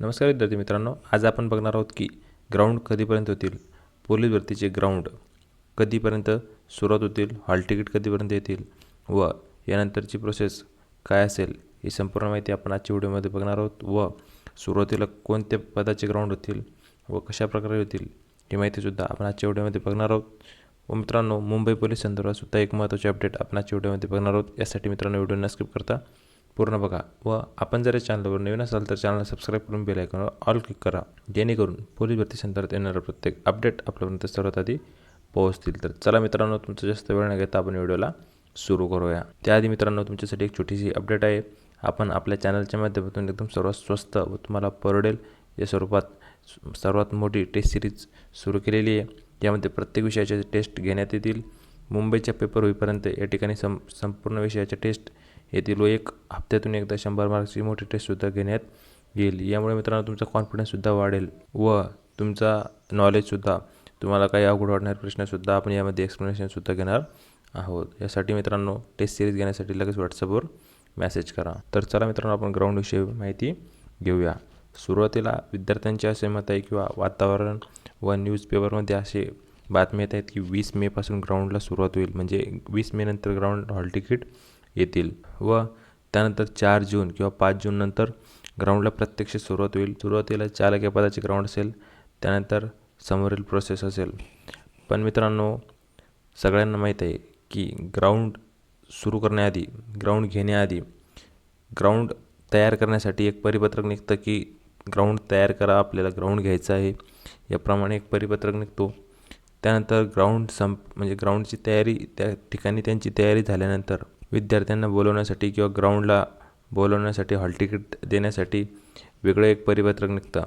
नमस्कार विद्यार्थी मित्रांनो आज आपण बघणार आहोत की ग्राउंड कधीपर्यंत होतील? पोलीस भरतीचे ग्राउंड कधीपर्यंत सुरुवात होतील? हॉल तिकीट कधीपर्यंत येतील? व यानंतरची प्रोसेस काय असेल? ही संपूर्ण माहिती आपण आजच्या व्हिडिओमध्ये बघणार आहोत. व सुरुवातीला कोणत्या पदाचे ग्राउंड होतील? व कशा प्रकारे होतील? ही माहितीसुद्धा आपण आजच्या व्हिडिओमध्ये बघणार आहोत. व मित्रांनो मुंबई पोलीस संदर्भात सुद्धा एक महत्त्वाचे अपडेट आपण आजच्या व्हिडिओमध्ये बघणार आहोत. यासाठी मित्रांनो व्हिडिओ न स्किप करता पूर्ण बघा. व आपण जर या चॅनलवर नवीन असाल तर चॅनलला सबस्क्राईब करून बेल आयकॉनवर ऑल क्लिक करा. जेणेकरून पोलीस भरती संदर्भात येणारा प्रत्येक अपडेट आपल्यापर्यंत सर्वात आधी पोहोचतील. तर चला मित्रांनो तुमचा जास्त वेळ न घेता आपण व्हिडिओला सुरू करूया. त्याआधी मित्रांनो तुमच्यासाठी एक छोटीशी अपडेट आहे. आपण आपल्या चॅनलच्या माध्यमातून एकदम सर्वात स्वस्त व तुम्हाला परवडेल या स्वरूपात सर्वात मोठी टेस्ट सिरीज सुरू केलेली आहे. यामध्ये प्रत्येक विषयाचे टेस्ट घेण्यात येतील. मुंबईच्या पेपर होईपर्यंत या ठिकाणी सं संपूर्ण विषयाच्या टेस्ट येतील व एक हप्त्यातून एकदा शंभर मार्क्सची मोठी टेस्टसुद्धा घेण्यात येईल यामुळे मित्रांनो तुमचा कॉन्फिडन्ससुद्धा वाढेल व तुमचा नॉलेजसुद्धा तुम्हाला काही अवघड वाटणारे प्रश्नसुद्धा आपण यामध्ये एक्सप्लेनेशनसुद्धा घेणार आहोत. यासाठी मित्रांनो टेस्ट सिरीज घेण्यासाठी लगेच व्हॉट्सअपवर मेसेज करा. तर चला मित्रांनो आपण ग्राउंडविषयी माहिती घेऊया. सुरुवातीला विद्यार्थ्यांचे असे मत आहे किंवा वातावरण व न्यूजपेपरमध्ये असे बातम्या येत आहेत की वीस मेपासून ग्राउंडला सुरुवात होईल. म्हणजे वीस मे नंतर ग्राउंड हॉल तिकीट येतील व त्यानंतर चार जून किंवा पाच जून नंतर ग्राउंडला प्रत्यक्ष सुरुवात होईल. सुरुवातीला चालक या पदाचे ग्राउंड असेल त्यानंतर समोरील प्रोसेस असेल. पण मित्रांनो सगळ्यांना माहीत आहे की ग्राउंड सुरू करण्याआधी ग्राउंड घेण्याआधी ग्राउंड तयार करण्यासाठी एक परिपत्रक निघतं की ग्राउंड तयार करा आपल्याला ग्राउंड घ्यायचं आहे. याप्रमाणे एक परिपत्रक निघतो. त्यानंतर ग्राउंड संप म्हणजे ग्राउंडची तयारी त्या ठिकाणी त्यांची तयारी झाल्यानंतर विद्यार्थ्यांना बोलवण्यासाठी किंवा ग्राउंडला बोलवण्यासाठी हॉल तिकीट देण्यासाठी वेगळं एक परिपत्रक निघतं.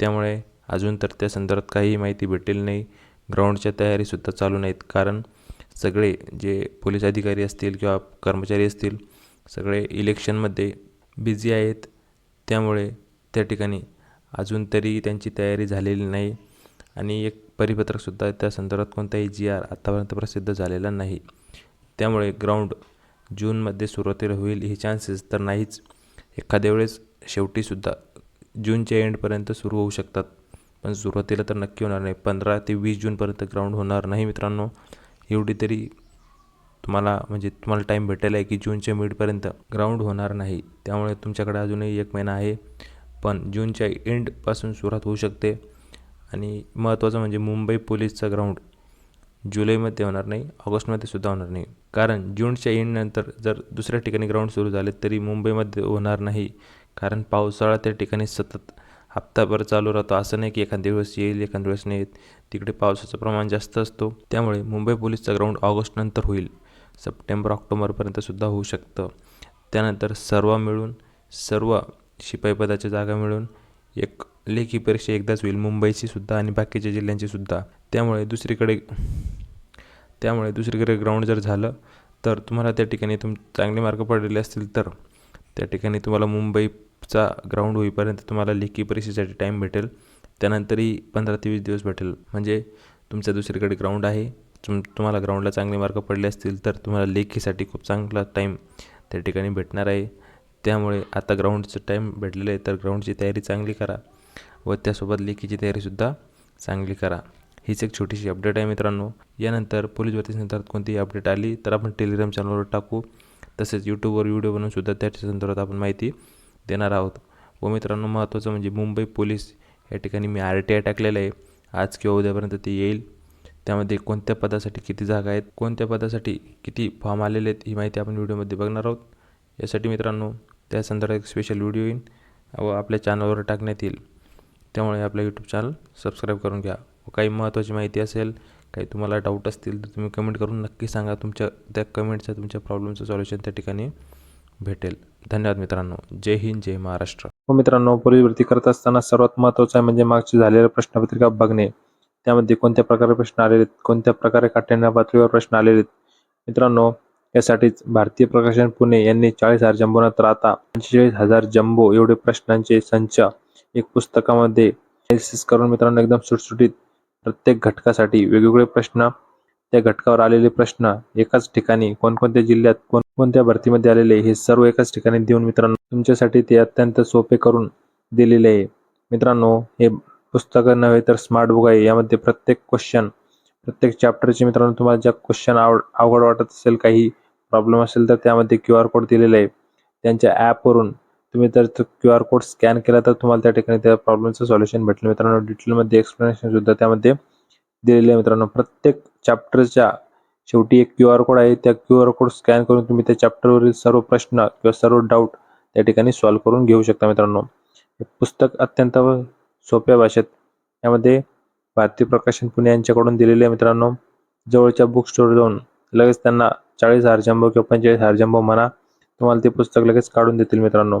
त्यामुळे अजून तर त्या संदर्भात काहीही माहिती भेटलेली नाही. ग्राउंडच्या तयारीसुद्धा चालू नाहीत. कारण सगळे जे पोलीस अधिकारी असतील किंवा कर्मचारी असतील सगळे इलेक्शनमध्ये बिझी आहेत. त्यामुळे त्या ठिकाणी अजून तरी त्यांची तयारी झालेली नाही. आणि एक परिपत्रकसुद्धा त्या संदर्भात कोणताही जी आर आत्तापर्यंत प्रसिद्ध झालेला नाही. त्यामुळे ग्राउंड जूनमध्ये सुरुवातीला होईल हे चान्सेस तर नाहीच. एखाद्या वेळेस शेवटीसुद्धा जूनच्या एंडपर्यंत सुरू होऊ शकतात. पण सुरुवातीला तर नक्की होणार नाही. पंधरा ते वीस जूनपर्यंत ग्राउंड होणार नाही मित्रांनो. एवढी तरी तुम्हाला म्हणजे तुम्हाला टाईम भेटेल आहे की जूनच्या मिडपर्यंत ग्राउंड होणार नाही. त्यामुळे तुमच्याकडे अजूनही एक महिना आहे. पण जूनच्या एंडपासून सुरुवात होऊ शकते. आणि महत्त्वाचं म्हणजे मुंबई पोलीसचं ग्राउंड जुलैमध्ये होणार नाही ऑगस्टमध्ये सुद्धा होणार नाही. कारण जूनच्या एंडनंतर जर दुसऱ्या ठिकाणी ग्राउंड सुरू झाले तरी मुंबईमध्ये होणार नाही. कारण पावसाळा त्या ठिकाणी सतत हप्ताभर चालू राहतो. असं नाही की एखाद्या दिवस येईल एखाद्या वेळेस नाही येत. तिकडे पावसाचं प्रमाण जास्त असतो. त्यामुळे मुंबई पोलीसचा ग्राउंड ऑगस्टनंतर होईल. सप्टेंबर ऑक्टोबरपर्यंत सुद्धा होऊ शकतं. त्यानंतर सर्व मिळून सर्व शिपाईपदाच्या जागा मिळून एक लेखी परीक्षा एकदाच होईल. मुंबईची सुद्धा आणि बाकीच्या जिल्ह्यांची सुद्धा. त्यामुळे दुसरीकडे त्यामुळे दुसरीकडे ग्राउंड जर झालं तर तुम्हाला त्या ठिकाणी तुम चांगले मार्क पडलेले असतील तर त्या ठिकाणी तुम्हाला मुंबईचा ग्राउंड होईपर्यंत तुम्हाला लेखी परीक्षेसाठी टाईम भेटेल. त्यानंतरही पंधरा ते वीस दिवस भेटेल. म्हणजे तुमच्या दुसरीकडे ग्राउंड आहे तुम तुम्हाला ग्राउंडला चांगले मार्क पडले असतील तर तुम्हाला लेखीसाठी खूप चांगला टाईम त्या ठिकाणी भेटणार आहे. त्यामुळे आता ग्राउंडचं टाईम भेटलेलं आहे तर ग्राउंडची तयारी चांगली करा व त्यासोबत लेखीची तयारीसुद्धा चांगली करा. हीच एक छोटीशी अपडेट आहे मित्रांनो. यानंतर पोलीस भरतीसंदर्भात कोणतीही अपडेट आली तर आपण टेलिग्राम चॅनलवर टाकू. तसेच यूट्यूबवर व्हिडिओ बनवूनसुद्धा त्याच्या संदर्भात आपण माहिती देणार आहोत. व मित्रांनो महत्त्वाचं म्हणजे मुंबई पोलीस या ठिकाणी मी आर टी आय टाकलेलं आहे. आज किंवा उद्यापर्यंत ते येईल. त्यामध्ये कोणत्या पदासाठी किती जागा आहेत कोणत्या पदासाठी किती फॉर्म आलेले आहेत ही माहिती आपण व्हिडिओमध्ये बघणार आहोत. यासाठी मित्रांनो त्या संदर्भात एक स्पेशल व्हिडिओ येईल व आपल्या चॅनलवर टाकण्यात येईल. त्यामुळे आपलं यूट्यूब चॅनल सबस्क्राईब करून घ्या. व काही महत्त्वाची माहिती असेल काही तुम्हाला डाऊट असतील तर तुम्ही कमेंट करून नक्की सांगा. तुमच्या त्या कमेंटचं तुमच्या प्रॉब्लेमचं सॉल्युशन त्या ठिकाणी भेटेल. धन्यवाद मित्रांनो. जय हिंद जय महाराष्ट्र. हो मित्रांनो पूर्वी भरती करत असताना सर्वात महत्त्वाचं आहे म्हणजे मागची झालेल्या प्रश्नपत्रिका बघणे. त्यामध्ये कोणत्या प्रकारे प्रश्न आलेले आहेत कोणत्या प्रकारे काठ्यांना पातळीवर प्रश्न आलेले आहेत? मित्रांनो यासाठीच भारतीय प्रकाशन पुणे यांनी चाळीस हजार जम्बोनंतर आता पंचेचाळीस हजार जम्बो एवढे प्रश्नांचे संच एक पुस्तकामध्ये करून मित्रांनो एकदम सुटसुटीत प्रत्येक घटकासाठी वेगवेगळे प्रश्न त्या घटकावर आलेले प्रश्न एकाच ठिकाणी कोणकोणत्या जिल्ह्यात कोणकोणत्या भरतीमध्ये आलेले हे सर्व एकाच ठिकाणी देऊन मित्रांनो तुमच्यासाठी ते अत्यंत सोपे करून दिलेले आहे. मित्रांनो हे पुस्तकं नव्हे तर स्मार्ट बुक आहे. यामध्ये प्रत्येक क्वेश्चन प्रत्येक चॅप्टरचे मित्रांनो तुम्हाला ज्या क्वेश्चन आवड अवघड वाटत असेल काही प्रॉब्लेम असेल तर त्यामध्ये क्यू आर कोड दिलेला आहे. त्यांच्या ॲपवरून तुम्ही जर क्यू आर कोड स्कॅन केला तर तुम्हाला त्या ठिकाणी त्या प्रॉब्लेमचं सॉल्युशन भेटेल. मित्रांनो डिटेलमध्ये एक्सप्लेनेशन सुद्धा त्यामध्ये दिलेले आहे मित्रांनो. प्रत्येक चॅप्टरच्या शेवटी एक क्यू आर कोड आहे. त्या क्यू आर कोड स्कॅन करून तुम्ही त्या चॅप्टरवरील सर्व प्रश्न किंवा सर्व डाऊट त्या ठिकाणी सॉल्व्ह करून घेऊ शकता मित्रांनो. हे पुस्तक अत्यंत सोप्या भाषेत यामध्ये भारती प्रकाशन पुणे यांच्याकडून दिलेले आहे मित्रांनो. जवळच्या बुक स्टोर जाऊन लगेच त्यांना चाळीस हजार जंबो किंवा पंचेचाळीस हजार जंबो म्हणा तुम्हाला ते पुस्तक लगेच काढून देतील मित्रांनो.